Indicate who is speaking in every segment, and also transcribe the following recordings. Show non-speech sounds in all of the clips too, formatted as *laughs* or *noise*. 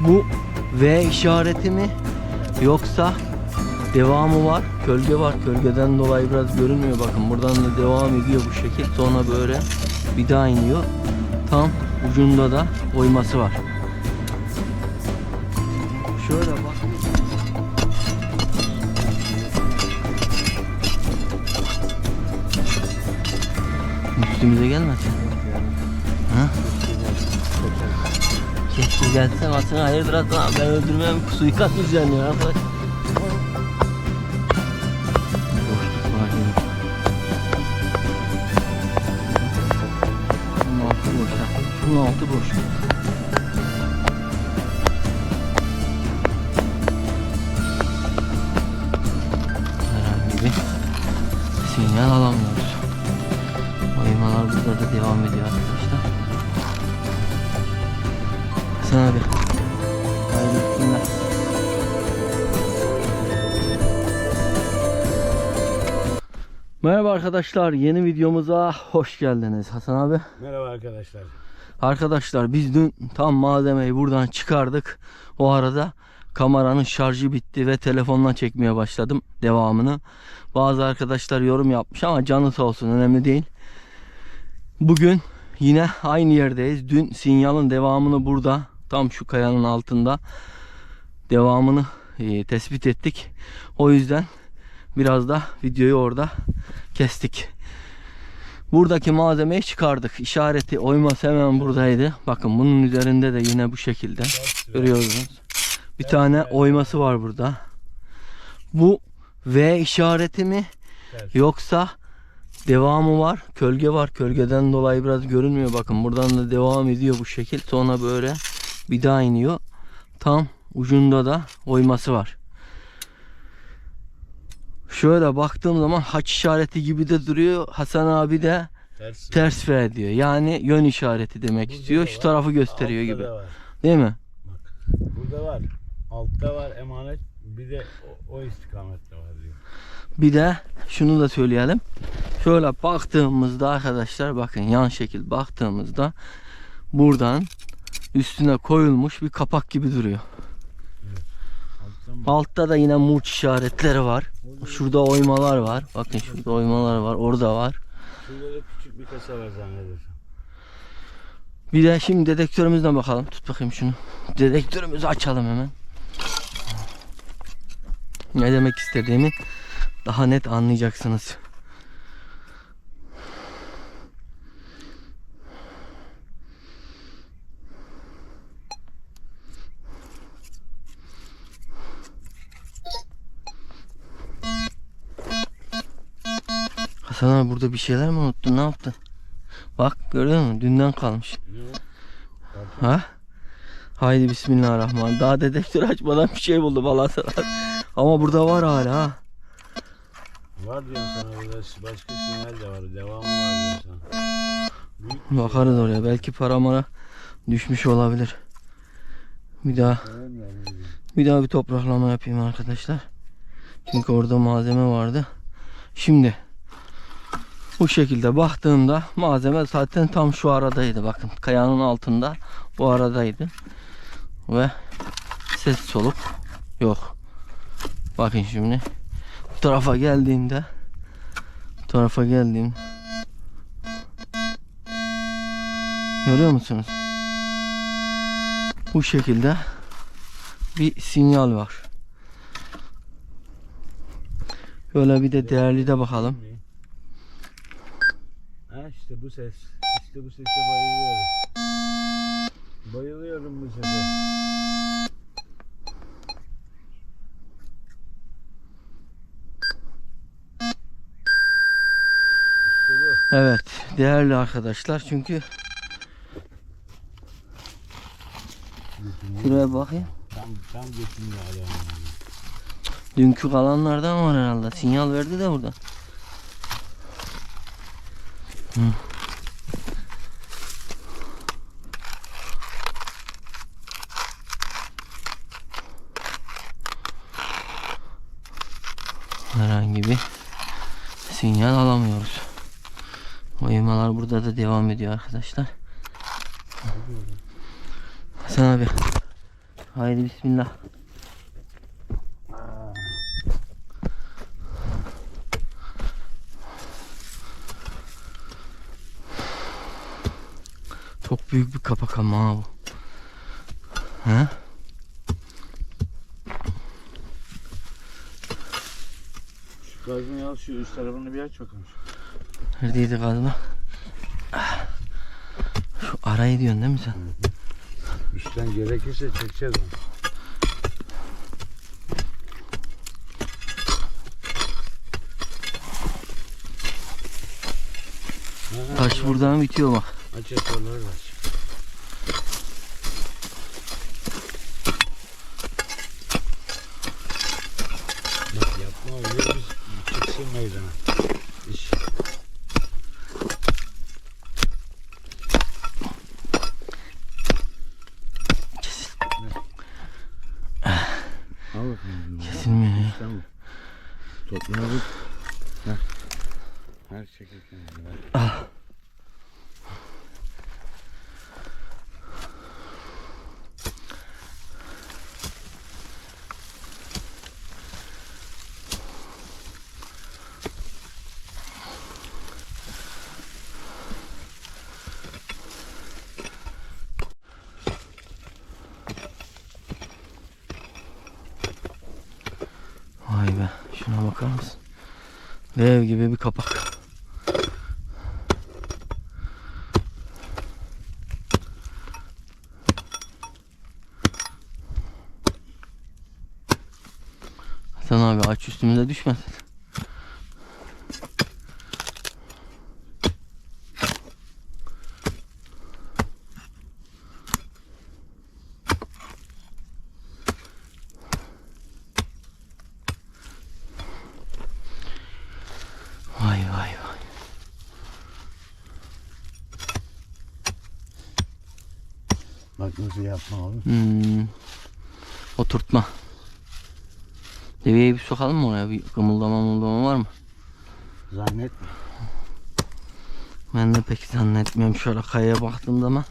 Speaker 1: Bu V işareti mi yoksa devamı var. Gölge var. Gölgeden dolayı biraz görünmüyor. Bakın buradan da devam ediyor bu şekil. Sonra böyle bir daha iniyor. Tam ucunda da oyması var. Şöyle bak. Üstümüze gelmesin. Gelsem aslında hayırdır abi ben öldürmem suikast boş ha. Şunun altı boş. Herhangi bir sinyal alamıyoruz. Oymalar burada da devam ediyor arkadaşlar. Hasan abi. Haydi. Merhaba arkadaşlar yeni videomuza hoş geldiniz Hasan abi.
Speaker 2: Merhaba arkadaşlar.
Speaker 1: Arkadaşlar biz dün tam malzemeyi buradan çıkardık. O arada kameranın şarjı bitti ve telefonla çekmeye başladım devamını. Bazı arkadaşlar yorum yapmış ama canı sağ olsun önemli değil. Bugün yine aynı yerdeyiz. Dün sinyalın devamını burada tam şu kayanın altında devamını e, tespit ettik. O yüzden biraz da videoyu orada kestik. Buradaki malzemeyi çıkardık. İşareti oyması hemen buradaydı. Bakın bunun üzerinde de yine bu şekilde görüyorsunuz. Bir tane oyması var burada. Bu V işareti mi yoksa devamı var. Kölge var. Kölgeden dolayı biraz görünmüyor. Bakın buradan da devam ediyor bu şekil. Sonra böyle bir daha iniyor. Tam ucunda da oyması var. Şöyle baktığım zaman haç işareti gibi de duruyor. Hasan abi de
Speaker 2: Ters.
Speaker 1: ters V diyor. Yani yön işareti demek
Speaker 2: Burada
Speaker 1: istiyor. Şu
Speaker 2: var,
Speaker 1: tarafı gösteriyor
Speaker 2: Altta
Speaker 1: gibi. Değil mi?
Speaker 2: Burada var. Altta var emanet. Bir de o, o istikamette var diyor.
Speaker 1: Bir de şunu da söyleyelim. Şöyle baktığımızda arkadaşlar bakın yan şekil baktığımızda buradan üstüne koyulmuş bir kapak gibi duruyor. Altta da yine murç işaretleri var. Şurada oymalar var. Bakın şurada oymalar var. Orada var.
Speaker 2: Şurada da küçük bir kasa var zannedersem.
Speaker 1: Bir de şimdi dedektörümüzden bakalım. Tut bakayım şunu. Dedektörümüzü açalım hemen. Ne demek istediğimi daha net anlayacaksınız. Hasan abi burada bir şeyler mi unuttun? Ne yaptın? Bak gördün mü? Dünden kalmış. Ha? Haydi bismillahirrahmanirrahim. Daha dedektör açmadan bir şey buldu sana. Ama burada var hala ha.
Speaker 2: Var diyorum sana burada başka sinyal de var. Devamı var diyorum sana. Büyük
Speaker 1: Bakarız oraya. Belki paramara düşmüş olabilir. Bir daha bir daha bir topraklama yapayım arkadaşlar. Çünkü orada malzeme vardı. Şimdi bu şekilde baktığımda malzeme zaten tam şu aradaydı. Bakın kayanın altında bu aradaydı. Ve ses soluk yok. Bakın şimdi bu tarafa geldiğimde bu tarafa geldiğim görüyor musunuz? Bu şekilde bir sinyal var. Böyle bir de değerli de bakalım.
Speaker 2: Ha işte bu ses. İşte bu sese bayılıyorum. Bayılıyorum bu sese. İşte bu.
Speaker 1: Evet, değerli arkadaşlar çünkü şuraya bakayım.
Speaker 2: Tam tam götümde yani.
Speaker 1: Dünkü kalanlardan var herhalde. Sinyal verdi de burada. Herhangi bir sinyal alamıyoruz. Oymalar burada da devam ediyor arkadaşlar. Hasan abi Haydi bismillah. Çok büyük bir kapak ama ha bu. He?
Speaker 2: Şu kazmayı al şu üst tarafını bir aç bakalım.
Speaker 1: Neredeydi? Ah. Şu arayı diyorsun değil mi sen?
Speaker 2: Üstten gerekirse çekeceğiz onu.
Speaker 1: Taş buradan bitiyor bak.
Speaker 2: Aç yatarları da aç. Bak yapma öyle biz çıksın meydana. İş. Al bakalım.
Speaker 1: Kesilmiyor ya.
Speaker 2: Tamam. Toprağı vur. Heh. Her çekirken.
Speaker 1: Ah. Vay be şuna bakar mısın? Dev gibi bir kapak. Hasan abi aç üstümüze düşmesin. Vay vay vay.
Speaker 2: Bak nasıl yapma oğlum.
Speaker 1: Hmm. Oturtma. Deveyi bir sokalım mı oraya? Bir kımıldama mımıldama var mı?
Speaker 2: Zannetme.
Speaker 1: Ben de pek zannetmiyorum şöyle kayaya baktığım zaman.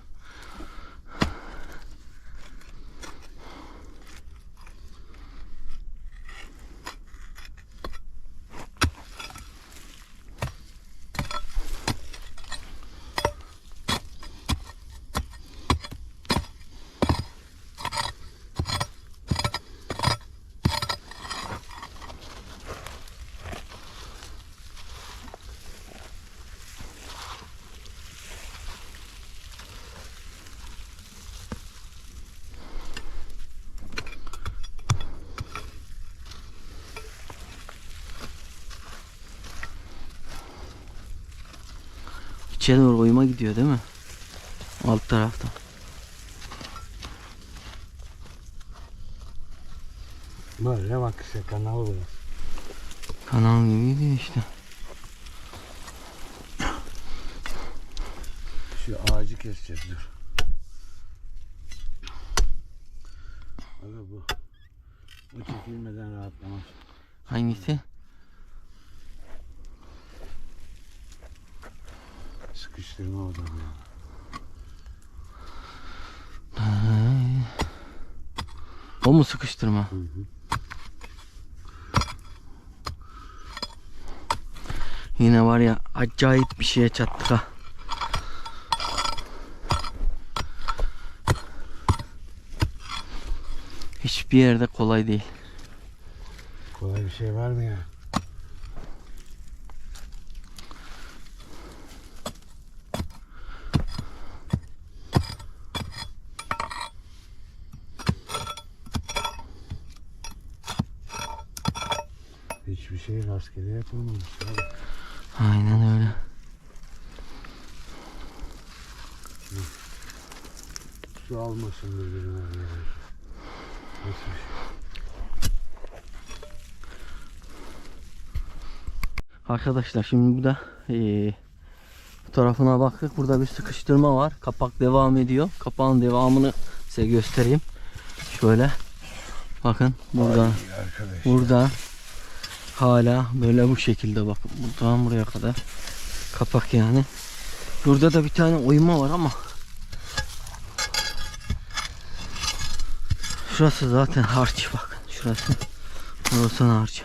Speaker 1: İçeri doğru oyuma gidiyor değil mi? Alt tarafta.
Speaker 2: Böyle bak işte kanal burası.
Speaker 1: Kanal gibi gidiyor işte.
Speaker 2: Şu ağacı keseceğiz dur. Aga bu. Bu çekilmeden rahatlamaz.
Speaker 1: Hangisi?
Speaker 2: Sıkıştırma o da ya.
Speaker 1: O mu sıkıştırma?
Speaker 2: Hı hı.
Speaker 1: Yine var ya acayip bir şeye çattık ha. Hiçbir yerde kolay değil.
Speaker 2: Kolay bir şey var mı ya? Hiçbir şey rastgele yapılmamış abi.
Speaker 1: Aynen öyle.
Speaker 2: Su almasın birbirine. Nasıl bir şey?
Speaker 1: Arkadaşlar şimdi bu da eee fotoğrafına baktık. Burada bir sıkıştırma var. Kapak devam ediyor. Kapağın devamını size göstereyim. Şöyle. Bakın burada. Burada hala böyle bu şekilde bakın. Buradan buraya kadar kapak yani. Burada da bir tane oyma var ama Şurası zaten harç bakın. Şurası. Burası harç.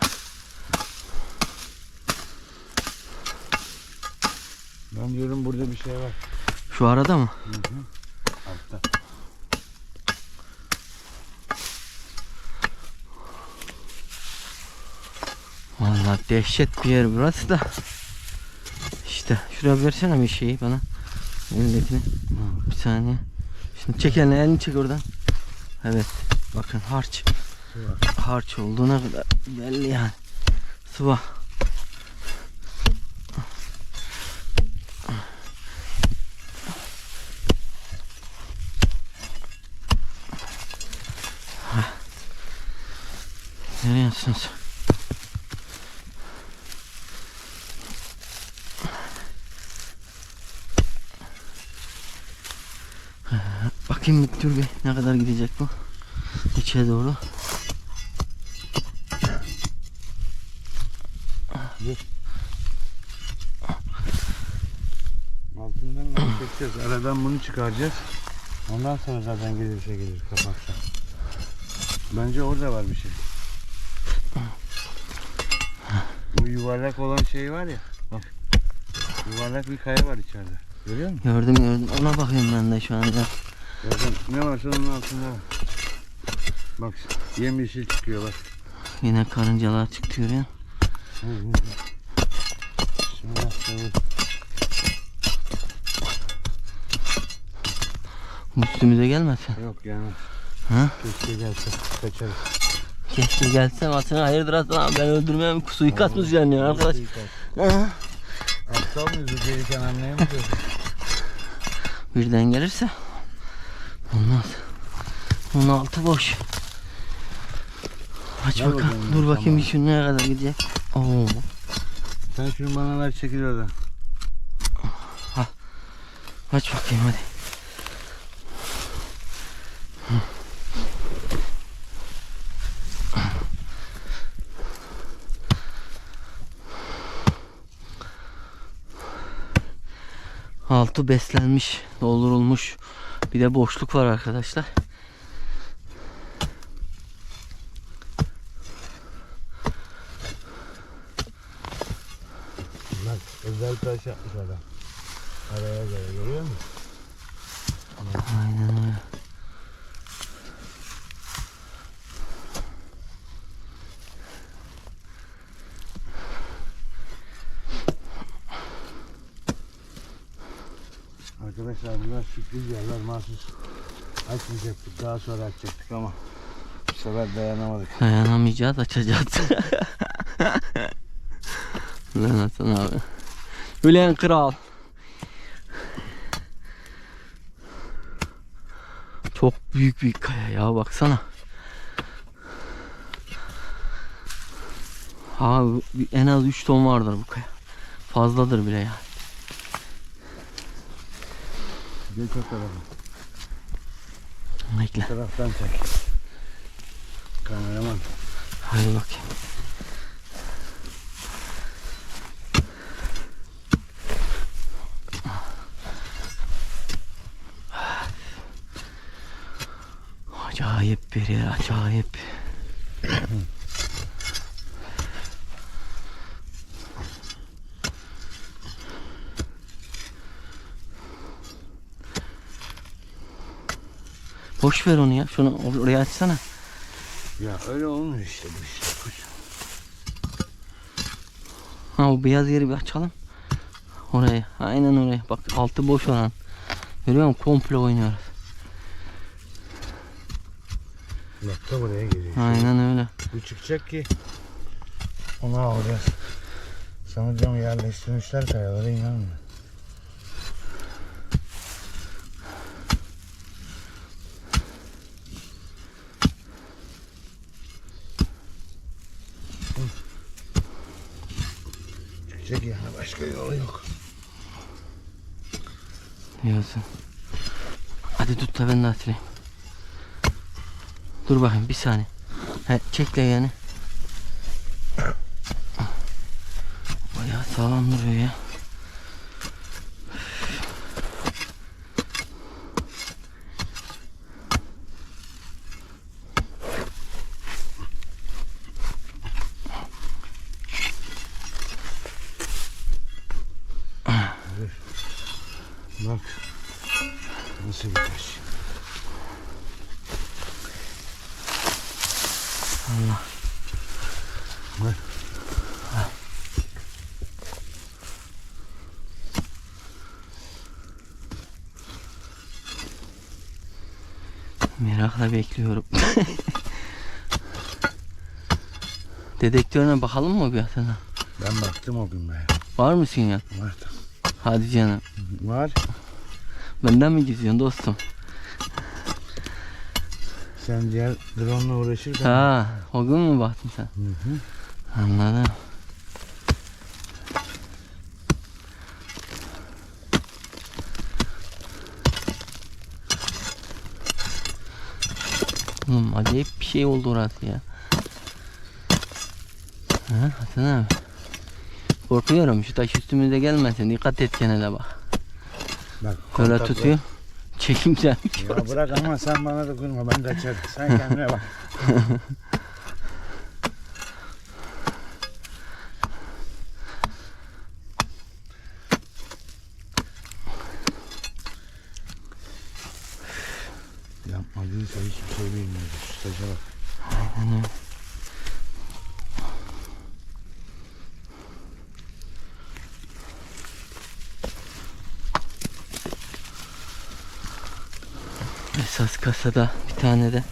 Speaker 2: Ben diyorum burada bir şey var.
Speaker 1: Şu arada mı?
Speaker 2: Hı hı. Altta.
Speaker 1: Vallahi dehşet bir yer burası da. İşte şuraya versene bir şeyi bana. Elindekini. Bir saniye. Şimdi çek elini, elini çek oradan. Evet. Bakın harç. Harç olduğuna kadar belli yani. Sıva. Heh. Nereye yansınız? Bakayım bir dur bir ne kadar gidecek bu? İçe doğru.
Speaker 2: Altından mı çekeceğiz? Aradan bunu çıkaracağız. Ondan sonra zaten gelirse gelir kapakta. Bence orada var bir şey. Bu yuvarlak olan şey var ya. Bak. Yuvarlak bir kaya var içeride. Görüyor musun?
Speaker 1: Gördüm gördüm. Ona bakıyorum ben de şu anda.
Speaker 2: Zaten ne varsa onun altında. Bak yemyeşil çıkıyor bak.
Speaker 1: Yine karıncalar çıktı ya.
Speaker 2: Hı, hı, hı. Bismillah, tamam.
Speaker 1: Bu üstümüze gelmesin.
Speaker 2: Yok gelmez.
Speaker 1: Ha?
Speaker 2: Keşke gelse kaçarız.
Speaker 1: Keşke gelsem aslında hayırdır aslında ben öldürmem suikast mı düzenliyor arkadaş?
Speaker 2: Aptal mıyız? Bu gelirken anlayamayacağız.
Speaker 1: Birden gelirse olmaz. Onun altı boş. Aç
Speaker 2: Ver
Speaker 1: bakalım.
Speaker 2: bakalım,
Speaker 1: Dur bakayım bir şu neye kadar gidecek. Oo.
Speaker 2: Sen şunu bana ver çekil oradan.
Speaker 1: Aç bakayım hadi. Altı beslenmiş, doldurulmuş. Bir de boşluk var arkadaşlar.
Speaker 2: Bak özel taş yapmış adam. Araya göre görüyor musun?
Speaker 1: Aynen öyle.
Speaker 2: Arkadaşlar bunlar sürpriz yerler mahsus. Açmayacaktık daha sonra açacaktık ama bu sefer dayanamadık.
Speaker 1: Dayanamayacağız açacağız. Lan Hasan abi. Ülen kral. Çok büyük bir kaya ya baksana. Abi en az 3 ton vardır bu kaya. Fazladır bile ya.
Speaker 2: Geç o tarafa.
Speaker 1: Bekle.
Speaker 2: Bu taraftan çek. Kameraman.
Speaker 1: Hadi bakayım. Acayip bir yer, acayip. Boş ver onu ya. Şunu oraya açsana.
Speaker 2: Ya öyle olmuyor işte bu işte. Kuş.
Speaker 1: Ha o beyaz yeri bir açalım. Oraya. Aynen oraya. Bak altı boş olan. Görüyor musun? Komple oynuyoruz.
Speaker 2: Bak da buraya geliyor.
Speaker 1: Aynen öyle.
Speaker 2: Bu çıkacak ki onu alacağız. Sanırım yerleştirmişler kayalara inanmıyorum. Hı. Çıkacak yani başka yolu yok.
Speaker 1: Diyorsun. Hadi tut da ben de atayım. Dur bakayım bir saniye. He, çekle yani. Bayağı sağlam duruyor ya.
Speaker 2: Bak. Nasıl bir taş.
Speaker 1: Allah.
Speaker 2: Bak.
Speaker 1: Merakla bekliyorum. Dedektörüne bakalım mı bir atana?
Speaker 2: Ben baktım o gün be.
Speaker 1: Var mısın ya?
Speaker 2: Var.
Speaker 1: Hadi canım.
Speaker 2: Var.
Speaker 1: Benden mi gizliyorsun dostum?
Speaker 2: Sen diğer drone ile uğraşırken.
Speaker 1: Ha, o gün mü baktın sen?
Speaker 2: Hı hı.
Speaker 1: Anladım. Oğlum acayip bir şey oldu orası ya. Ha, Hasan abi. Korkuyorum şu taş üstümüze gelmesin. Dikkat et de bak.
Speaker 2: Bak,
Speaker 1: Böyle
Speaker 2: kontak
Speaker 1: tutuyor. Çekimsel.
Speaker 2: var. Ya bırak ama sen bana dokunma ben kaçarım. Sen kendine bak. *laughs* Yapmadıysa hiçbir şey bilmiyoruz. Şu taşa bak.
Speaker 1: Aynen öyle. Esas kasada bir tane de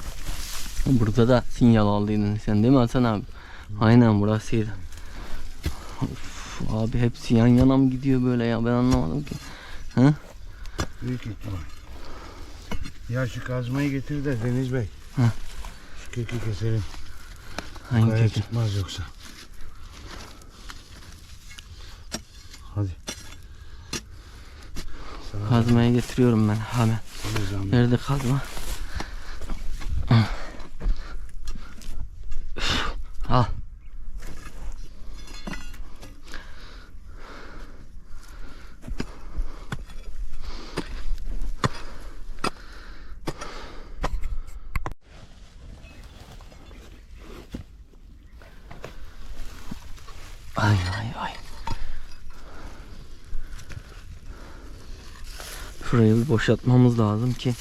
Speaker 1: burada da sinyal aldıydın sen değil mi Hasan abi? Aynen burasıydı. Of, abi hepsi yan yana mı gidiyor böyle ya ben anlamadım ki. Hı?
Speaker 2: Büyük ihtimal. Ya şu kazmayı getir de Deniz Bey.
Speaker 1: Hı.
Speaker 2: Şu kökü keselim.
Speaker 1: Hangi
Speaker 2: Kaya çıkmaz yoksa. Hadi. Sana
Speaker 1: Kazmaya getiriyorum ben hemen.
Speaker 2: Zahmet.
Speaker 1: Nerede kazma? Al. Ay ay ay. Şurayı bir boşaltmamız lazım ki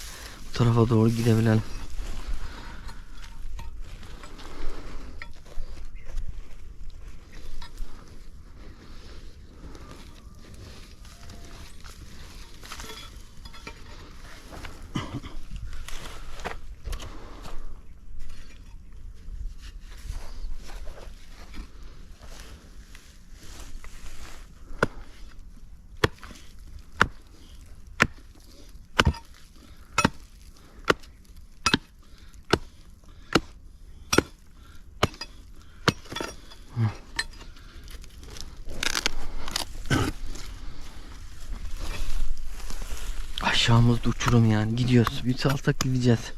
Speaker 1: bu tarafa doğru gidebilelim. Aşağımızda uçurum yani gidiyoruz. Bir salsak gideceğiz.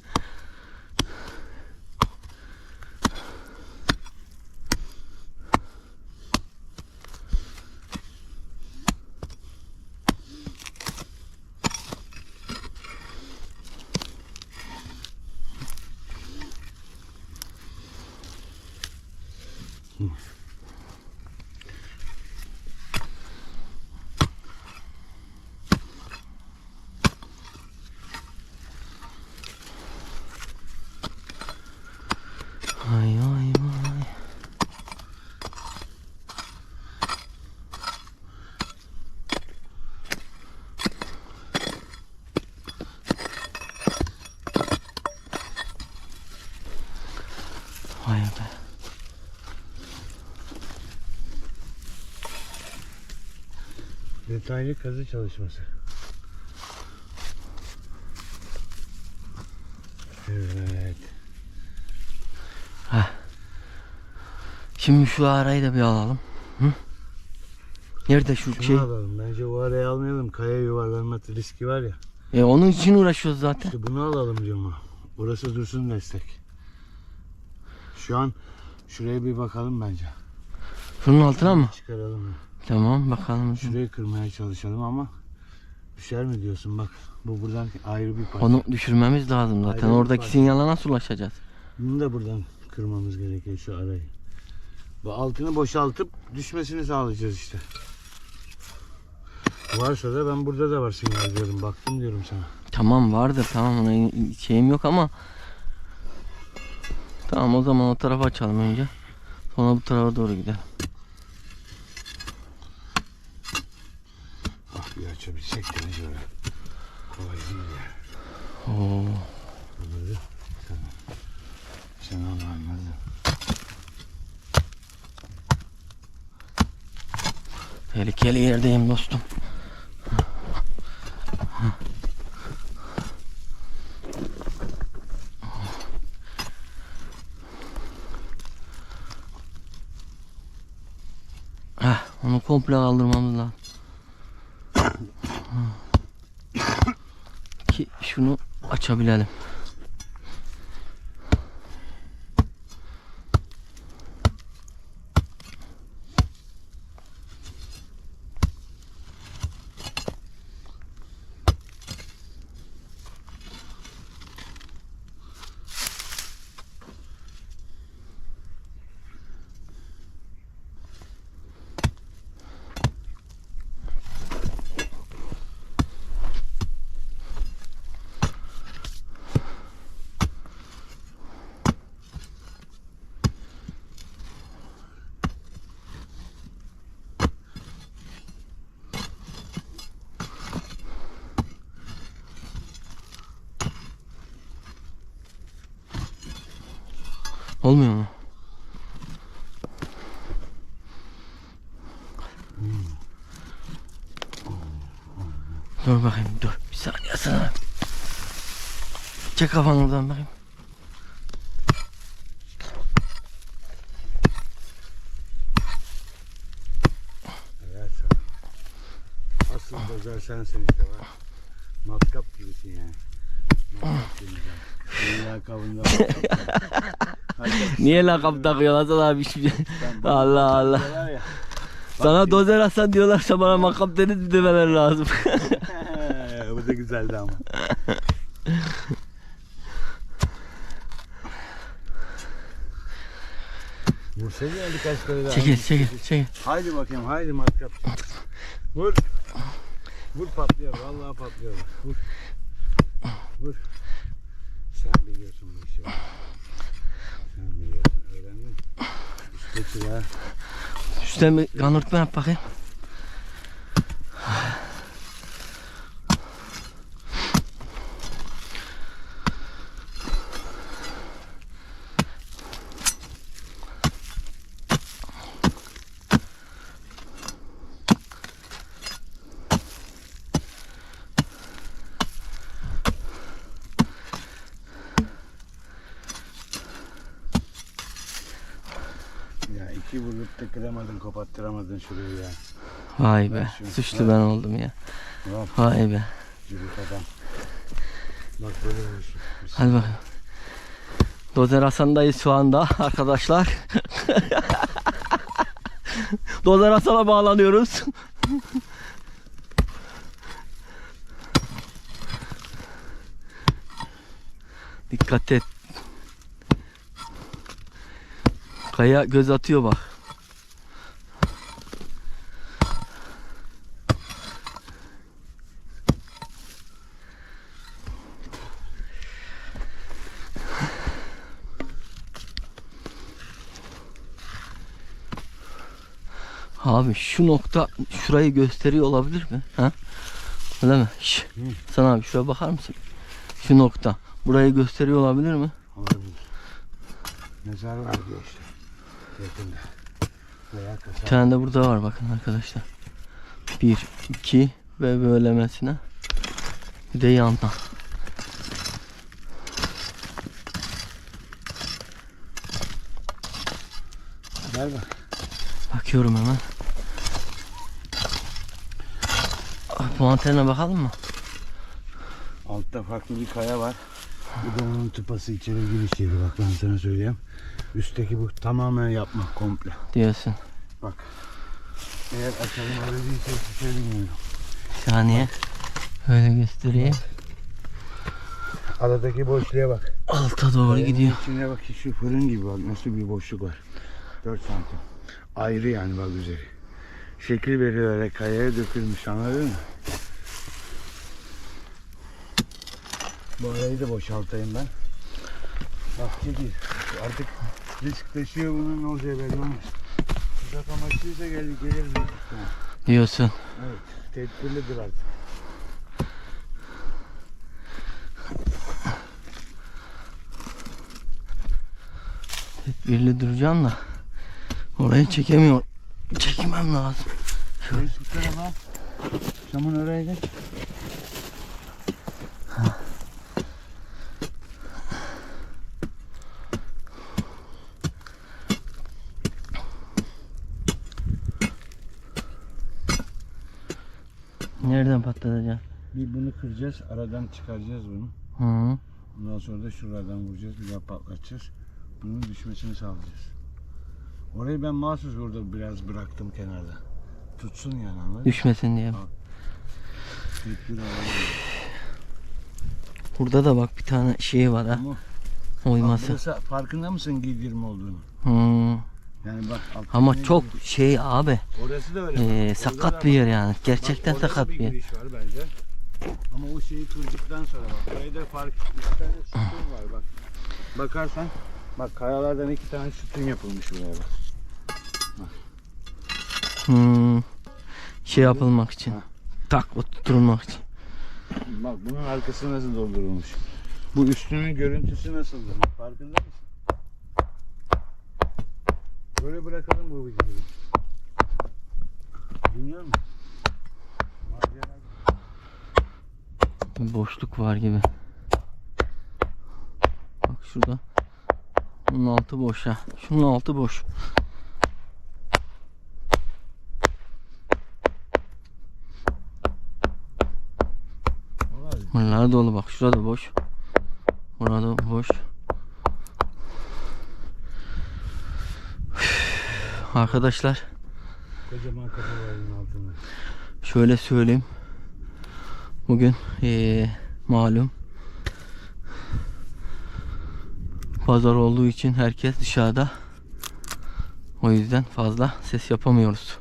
Speaker 1: Ay ay ay. Vay be.
Speaker 2: Detaylı kazı çalışması. Evet.
Speaker 1: Şimdi şu arayı da bir alalım. Hı? Nerede şu
Speaker 2: Şunu
Speaker 1: şey?
Speaker 2: alalım. Bence bu arayı almayalım. Kaya yuvarlanma riski var ya.
Speaker 1: E onun için uğraşıyoruz zaten.
Speaker 2: İşte bunu alalım diyorum. Burası dursun destek. Şu an şuraya bir bakalım bence.
Speaker 1: Şunun altına mı?
Speaker 2: Çıkaralım.
Speaker 1: Tamam bakalım.
Speaker 2: Şurayı kırmaya çalışalım ama düşer mi diyorsun bak. Bu buradan ayrı bir parça.
Speaker 1: Onu düşürmemiz lazım zaten.
Speaker 2: Ayrı
Speaker 1: Oradaki
Speaker 2: parça.
Speaker 1: sinyala nasıl ulaşacağız?
Speaker 2: Bunu da buradan kırmamız gerekiyor şu arayı. Bu altını boşaltıp düşmesini sağlayacağız işte. Varsa da ben burada da var sinyal diyorum. Baktım diyorum sana.
Speaker 1: Tamam vardır tamam ona şeyim yok ama Tamam o zaman o tarafa açalım önce. Sonra bu tarafa doğru gidelim.
Speaker 2: Ah bir açabilsek de böyle. Kolay değil ya.
Speaker 1: Oo.
Speaker 2: Bunları sen, sen onu anladın.
Speaker 1: Tehlikeli yerdeyim dostum. Heh, onu komple kaldırmamız lazım. Ki şunu açabilelim. Olmuyor mu? Dur bakayım dur. Bir saniye sana. Çek kafanı oradan bakayım.
Speaker 2: Evet sana. Asıl dozer sensin işte var. Matkap gibisin yani. Matkap gibisin. Dünya kavunda *laughs*
Speaker 1: Niye lakap takıyorsun Hasan abi şimdi? *laughs* Allah Allah. Sana dozer Hasan diyorlarsa bana makam deniz mi demeler lazım. *laughs*
Speaker 2: Bu da güzeldi ama. Vursaydı ya birkaç kere daha.
Speaker 1: çekil çekil çekil.
Speaker 2: Haydi bakayım haydi matkap. Vur. Vur patlıyor vallahi patlıyor. Vur. Vur. Sen biliyorsun bu işi. Sen biliyorsun öğrendin mi? Üstteki ya.
Speaker 1: Üstten bir kanırtma yap bakayım.
Speaker 2: İki vurup kopattıramadın şurayı ya.
Speaker 1: Vay be.
Speaker 2: Şimdi.
Speaker 1: Suçlu ben oldum ya. Vay be.
Speaker 2: cürük adam. Bak böyle vurursun.
Speaker 1: Hadi bakalım. Dozer Hasan'dayız şu anda arkadaşlar. *laughs* Dozer Hasan'a bağlanıyoruz. Dikkat et. Kaya göz atıyor bak. Abi şu nokta şurayı gösteriyor olabilir mi? Ha? Öyle mi? Şş. Sana abi şuraya bakar mısın? Şu nokta. Burayı gösteriyor olabilir mi?
Speaker 2: Olabilir. Mezar var diyor işte. Yakında. Veya
Speaker 1: Bir
Speaker 2: kasap.
Speaker 1: tane de burada var bakın arkadaşlar. Bir, iki ve böylemesine. Bir de yandan.
Speaker 2: Ver bak.
Speaker 1: Bakıyorum hemen. Antene bakalım mı?
Speaker 2: Altta farklı bir kaya var. Bu da onun tıpası içeri giriş yeri bak ben sana söyleyeyim. Üstteki bu tamamen yapmak komple.
Speaker 1: Diyorsun.
Speaker 2: Bak. Eğer açalım öyle değilse hiçbir şey bilmiyorum.
Speaker 1: Bir saniye. Öyle göstereyim.
Speaker 2: Aradaki boşluğa bak.
Speaker 1: Alta doğru
Speaker 2: Kayanın
Speaker 1: gidiyor.
Speaker 2: İçine bak şu fırın gibi bak nasıl bir boşluk var. 4 santim. Ayrı yani bak üzeri. şekil veriyor öyle kayaya dökülmüş anladın mı? Bu arayı da boşaltayım ben. Bak çekil. Artık risk taşıyor bunun ne olacağı belli olmaz. Uzak amaçlıysa gel, gelir ihtimal.
Speaker 1: Diyorsun.
Speaker 2: Evet, tedbirlidir artık.
Speaker 1: Tedbirli duracaksın da orayı çekemiyor. Çekmem lazım.
Speaker 2: Şöyle şu tarafa. Şamın oraya geç.
Speaker 1: Nereden patlatacağız?
Speaker 2: Bir bunu kıracağız, aradan çıkaracağız bunu.
Speaker 1: Hı.
Speaker 2: Ondan sonra da şuradan vuracağız, bir daha patlatacağız. Bunun düşmesini sağlayacağız. Orayı ben mahsus burada biraz bıraktım kenarda. Tutsun yani anladın?
Speaker 1: Düşmesin diye.
Speaker 2: Alalım.
Speaker 1: Burada da bak bir tane şey var ha.
Speaker 2: Ama
Speaker 1: Oyması.
Speaker 2: Bak burası farkında mısın giydirme olduğunu?
Speaker 1: Hı.
Speaker 2: Yani bak
Speaker 1: Ama çok şey abi.
Speaker 2: Orası da öyle.
Speaker 1: ee,
Speaker 2: Orada
Speaker 1: sakat
Speaker 2: da
Speaker 1: bir yer yani. Gerçekten
Speaker 2: bak, orada da
Speaker 1: sakat bir yer.
Speaker 2: var bence. Ama o şeyi kırdıktan sonra bak. Burayı da fark iki tane sütun var bak. Bakarsan bak kayalardan iki tane sütun yapılmış buraya bak.
Speaker 1: Hı. Şey yapılmak için.
Speaker 2: Ha.
Speaker 1: Tak oturtulmak için.
Speaker 2: Bak bunun arkası nasıl doldurulmuş. Bu üstünün görüntüsü nasıldı? Bak, Farkında mısın? Böyle bırakalım bu videoyu. Dinliyor musun?
Speaker 1: Boşluk var gibi. Bak şurada. Bunun altı boş ha. Şunun altı boş. Buralar dolu bak. Şurada boş. Burada boş. Arkadaşlar
Speaker 2: Kocaman bunun altında.
Speaker 1: şöyle söyleyeyim. Bugün eee, malum pazar olduğu için herkes dışarıda. O yüzden fazla ses yapamıyoruz.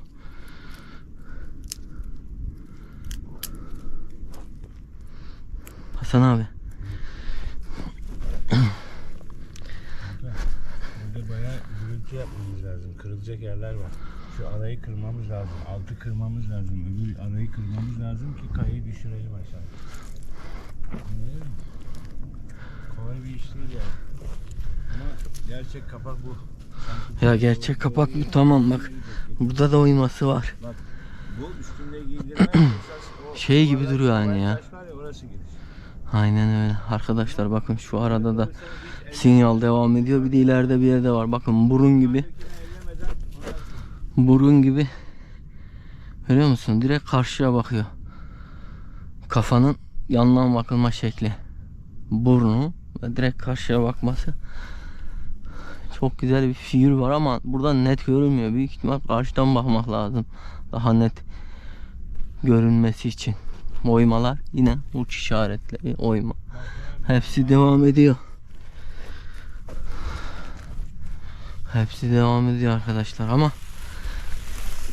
Speaker 1: Hasan abi.
Speaker 2: Burada bayağı gürültü yapmamız lazım. Kırılacak yerler var. Şu arayı kırmamız lazım. Altı kırmamız lazım. Öbür arayı kırmamız lazım ki kayayı düşürelim aşağı. Anladın mı? Kolay bir iş değil yani. Ama gerçek kapak bu. Sanki
Speaker 1: Ya gerçek kapak
Speaker 2: bu-
Speaker 1: bu, tamam bak.
Speaker 2: bu-
Speaker 1: Burada da oyması var.
Speaker 2: Bu üstünde giydirme *clears throat* esas o
Speaker 1: Şey gibi duruyor yani ya.
Speaker 2: orası.
Speaker 1: Aynen öyle. Arkadaşlar bakın şu arada da sinyal devam ediyor. Bir de ileride bir yerde var. Bakın burun gibi. Burun gibi. Görüyor musun? Direkt karşıya bakıyor. Kafanın yandan bakılma şekli. Burnu ve direkt karşıya bakması. Çok güzel bir figür var ama buradan net görünmüyor. Büyük ihtimal karşıdan bakmak lazım. Daha net görünmesi için. Oymalar yine uç işaretleri oyma. Hepsi devam ediyor. Hepsi devam ediyor arkadaşlar ama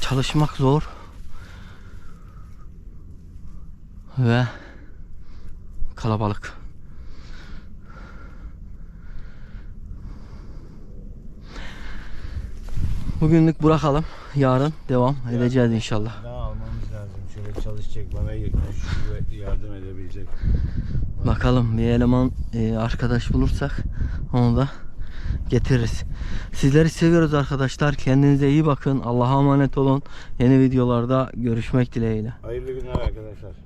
Speaker 1: çalışmak zor. Ve kalabalık. Bugünlük bırakalım. Yarın devam edeceğiz inşallah.
Speaker 2: Daha almamız lazım. Şöyle çalışacak bana yardım edebilecek.
Speaker 1: Bakalım bir eleman e, arkadaş bulursak onu da getiririz. Sizleri seviyoruz arkadaşlar. Kendinize iyi bakın. Allah'a emanet olun. Yeni videolarda görüşmek dileğiyle.
Speaker 2: Hayırlı günler arkadaşlar.